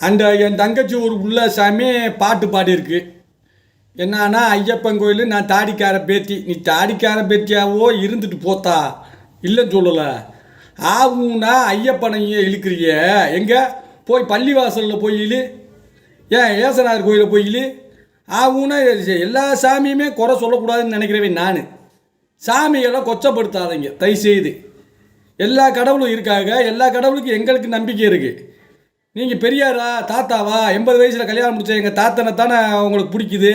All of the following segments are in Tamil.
அந்த uh, என் தங்கச்சி ஒரு உள்ள சாமி பாட்டு பாடியிருக்கு. என்னன்னா ஐயப்பன் கோயில் நான் தாடிக்கார பேத்தி. நீ தாடிக்கார பேத்தியாவோ இருந்துட்டு போத்தா. இல்லைன்னு சொல்லலை. ஆகும்னா ஐயப்பனையே இழுக்கிறிய. எங்கே? போய் பள்ளிவாசலில் போய் இழு. ஏன் ஏசனார் கோயிலில் போய் இழு. ஆகும்னா எல்லா சாமியுமே குறை சொல்லக்கூடாதுன்னு நினைக்கிறவன் நான். சாமியெல்லாம் கொச்சப்படுத்தாதீங்க. தயவு செய்து எல்லா கடவுளும் இருக்காங்க. எல்லா கடவுளுக்கும் எங்களுக்கு நம்பிக்கை இருக்குது நீங்கள் பெரியாரா தாத்தாவா? எண்பது வயசில் கல்யாணம் முடிச்ச எங்கள் தாத்தனை தானே உங்களுக்கு பிடிக்குது?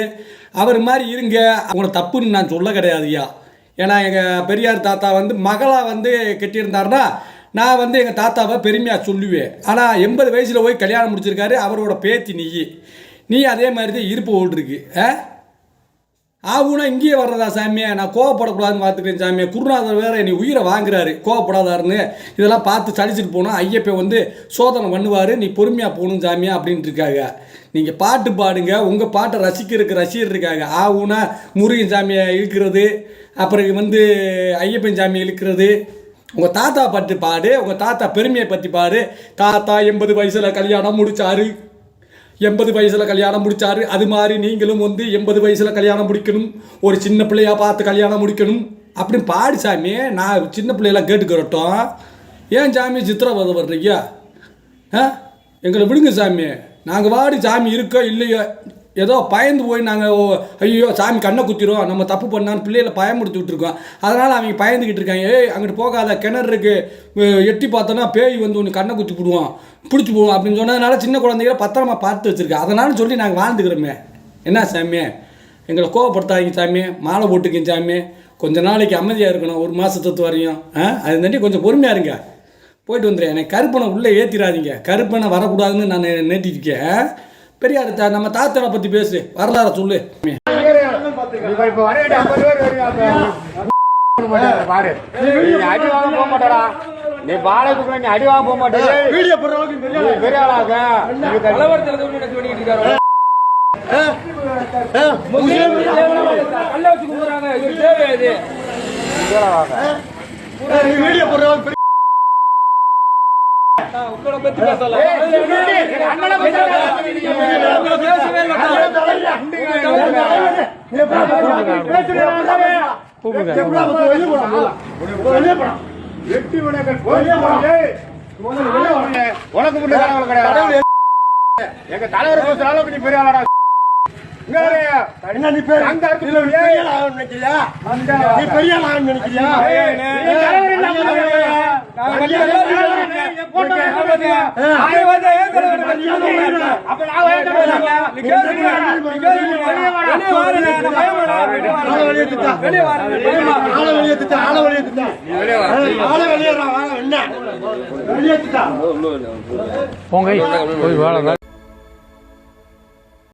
அவர் மாதிரி இருங்க. அவங்கள தப்புன்னு நான் சொல்ல கிடையாதுயா ஏன்னா எங்கள் பெரியார் தாத்தா வந்து மகளாக வந்து கட்டியிருந்தாருன்னா நான் வந்து எங்கள் தாத்தாவை பெருமையாக சொல்லுவேன். ஆனால் எண்பது வயசில் போய் கல்யாணம் முடிச்சிருக்காரு அவரோட பேத்தி நீ நீ அதே மாதிரி தான் இருப்பு ஓடிருக்கு ஆ? ஆகுனா இங்கேயே வர்றதா சாமியை? நான் கோவப்படக்கூடாதுன்னு பார்த்துக்கிறேன் சாமியை. குருநாதர் வேற நீ உயிரை வாங்குறாரு. கோவப்படாதாருன்னு இதெல்லாம் பார்த்து சலிச்சுட்டு போனால் ஐயப்பன் வந்து சோதனை பண்ணுவார். நீ பொறுமையாக போகணும் சாமியா அப்படின்ட்டு இருக்காங்க நீங்கள் பாட்டு பாடுங்க. உங்கள் பாட்டை ரசிக்கிறதுக்கு ரசிகர் இருக்காங்க. ஆகுனா முருகன் சாமியை இழுக்கிறது. அப்புறம் வந்து ஐயப்பன் சாமியை இழுக்கிறது. உங்கள் தாத்தா பற்றி பாடு. உங்கள் தாத்தா பெருமையை பற்றி பாடு. தாத்தா எண்பது வயசில் கல்யாணம் முடிச்சாரு. எண்பது வயசில் கல்யாணம் முடிச்சாரு. அது மாதிரி நீங்களும் வந்து எண்பது வயசில் கல்யாணம் முடிக்கணும். ஒரு சின்ன பிள்ளையாக பார்த்து கல்யாணம் முடிக்கணும். அப்படின்னு பாடி சாமி நான் சின்ன பிள்ளையெல்லாம் கேட்டுக்கிறட்டும். ஏன் சாமி சித்திரவதை வர்றீங்க? ஆ? எங்களை விடுங்க சாமி. நாங்கள் வாடி சாமி இருக்கோ இல்லையோ? ஏதோ பயந்து போய் நாங்கள் ஐயோ சாமி கண்ணை குத்திரும் நம்ம தப்பு பண்ணான்னு பிள்ளைகளை பயமுடுத்தி விட்டுருக்கோம். அதனால் அவங்க பயந்துக்கிட்டு இருக்காங்க. ஏய் அங்கிட்டு போகாத கிணறு இருக்கு. எட்டி பார்த்தோன்னா பேய் வந்து ஒன்று கண்ணை குத்தி போடுவோம் பிடிச்சி போடுவோம் அப்படின்னு சொன்னதுனால சின்ன குழந்தைகளை பத்திரமா பார்த்து வச்சுருக்கேன் அதனால சொல்லி நாங்கள் வாழ்ந்துக்கிறோமே. என்ன சாமி எங்களை கோவப்படுத்தாதீங்க சாமி மாலை போட்டுக்கிங்க சாமி கொஞ்சம் நாளைக்கு அமைதியாக இருக்கணும். ஒரு மாதத்து வரையும். ஆ? அது தாண்டி கொஞ்சம் பொறுமையாக இருங்க. போயிட்டு வந்துடுறேன் எனக்கு கருப்பனை உள்ளே ஏற்றிடாதீங்க கருப்பனை வரக்கூடாதுன்னு நான் நேட்டிருக்கேன் பெரியார் நம்ம தாத்தனை பத்தி பேசு. வரலாறு சொல்லு. நீ அடி நீ அடி வாங்க போக மாட்டே வீடியோ போடுறவங்க உனக்கு கிடையாது எங்க தலைவர் பேசுற அளவுக்கு நீ பெரிய ஆளாடா நீ பெரிய ஏய், நீ தலைவர் என்ன போங்க. போய்